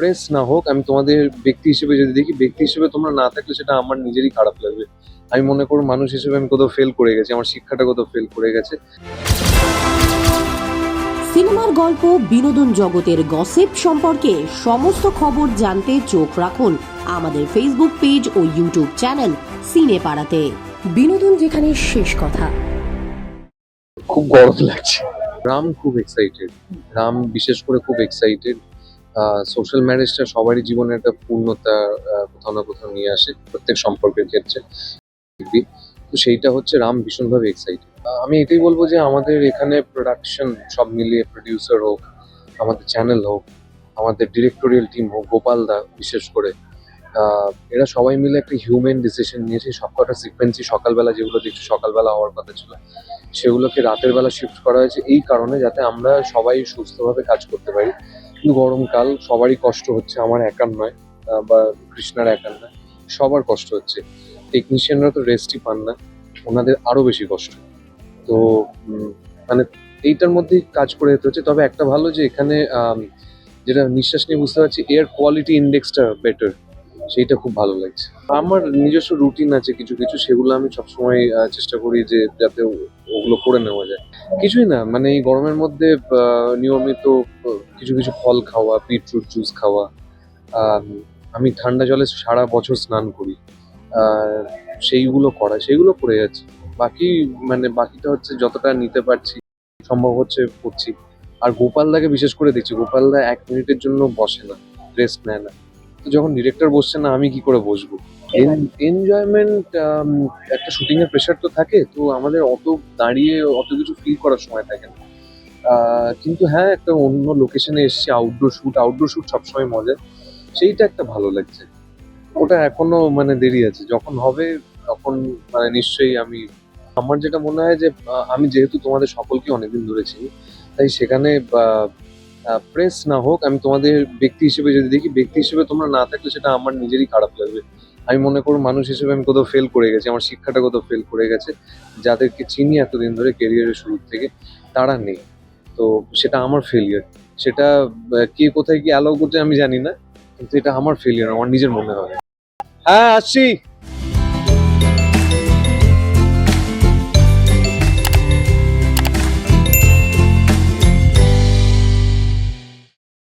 Press না হোক আমি তোমাদের ব্যক্তি হিসেবে যদি দেখি ব্যক্তি হিসেবে তোমরা না থাকলে সেটা আমার নিজেরই খারাপ লাগবে। আমি মনে করব মানুষ হিসেবে আমি কোথাও ফেল করে গেছি আমার শিক্ষাটা কোথাও ফেল করে গেছে। সিনেমার গল্প বিনোদন জগতের গসিপ সম্পর্কে সমস্ত খবর জানতে চোখ রাখুন আমাদের ফেসবুক পেজ ও ইউটিউব চ্যানেল সিনে পাড়াতে বিনোদন যেখানে শেষ কথা। খুব গরম লাগছে। রাম খুব এক্সাইটেড রাম বিশেষ করে খুব এক্সাইটেড সোশ্যাল ম্যারেজটা সবারই জীবনে একটা পূর্ণতা কোথাও না কোথাও নিয়ে আসে প্রত্যেক সম্পর্কের ক্ষেত্রে। তো সেইটা হচ্ছে রাম ভীষণভাবে এক্সাইটেড আমি এটাই বলব যে আমাদের এখানে প্রোডাকশন সব মিলিয়ে প্রডিউসার হোক, আমাদের চ্যানেল হোক, আমাদের ডিরেক্টোরিয়াল টিম হোক, গোপাল দা বিশেষ করে এরা সবাই মিলে একটা হিউম্যান ডিসিশন নিয়েছে সবকটা সিকোয়েন্সই সকালবেলা যেগুলো দেখছি, সকালবেলা হওয়ার কথা ছিল, সেগুলোকে রাতের বেলা শিফট করা হয়েছে। এই কারণে যাতে আমরা সবাই সুস্থভাবে কাজ করতে পারি। গরমকাল সবারই কষ্ট হচ্ছে, আমার একার নয় বা কৃষ্ণার একার নয়, সবার কষ্ট হচ্ছে। টেকনিশিয়ানরা তো রেস্টই পান না, ওনাদের আরও বেশি কষ্ট। তো মানে এইটার মধ্যেই কাজ করে যেতে হচ্ছে। তবে একটা ভালো যে এখানে যেটা নিঃশ্বাস নিয়ে বুঝতে পারছি এয়ার কোয়ালিটি ইন্ডেক্সটা বেটার সেইটা খুব ভালো লাগছে। আমার নিজস্ব রুটিন আছে কিছু কিছু, সেগুলো আমি সবসময় চেষ্টা করি যে যাতে ওগুলো করে নেওয়া যায়। কিছুই না মানে এই গরমের মধ্যে নিয়মিত কিছু কিছু ফল খাওয়া বিটরুট জুস খাওয়া আম, ঠান্ডা জলে সারা বছর স্নান করি। সেইগুলো করা সেইগুলো করে যাচ্ছি। বাকি মানে বাকিটা হচ্ছে যতটা নিতে পারছি সম্ভব হচ্ছে করছি। আর গোপালদাকে বিশেষ করে দেখছি গোপালদা এক মিনিটের জন্য বসে না রেস্ট নেয় না। তো যখন ডিরেক্টর বসছে না আমি কি করে বসবো? এনজয়মেন্ট একটা শুটিং এর প্রেশার তো থাকে তো আমাদের অত দাঁড়িয়ে অত কিছু ফিল করার সময় থাকে না। কিন্তু হ্যাঁ একটা অন্য লোকেশনে এসেছি আউটডোর শুট আউটডোর শুট সবসময় মজা। সেইটা একটা ভালো লাগছে। ওটা এখনও মানে দেরি আছে। যখন হবে তখন মানে নিশ্চয়ই আমি আমার যেটা মনে হয় যে আমি যেহেতু তোমাদের সকলকে অনেকদিন ধরে চিনি তাই সেখানে প্রেস না হোক আমি তোমাদের ব্যক্তি হিসেবে যদি দেখি ব্যক্তি হিসেবে তোমরা না থাকলে সেটা আমার নিজেরই খারাপ লাগবে। আমি মনে করব মানুষ হিসেবে আমি কোথাও ফেল করে গেছি, আমার শিক্ষাটা কোথাও ফেল করে গেছে, যাদেরকে চিনি এতদিন ধরে কেরিয়ারের শুরু থেকে, তারা নেই। তো সেটা আমার ফেলিয়ার সেটা কে কোথায় কি অ্যালাউ করছে আমি জানি না, কিন্তু এটা আমার ফেলিয়ার আমার নিজের মনে হয়। হ্যাঁ আসছি।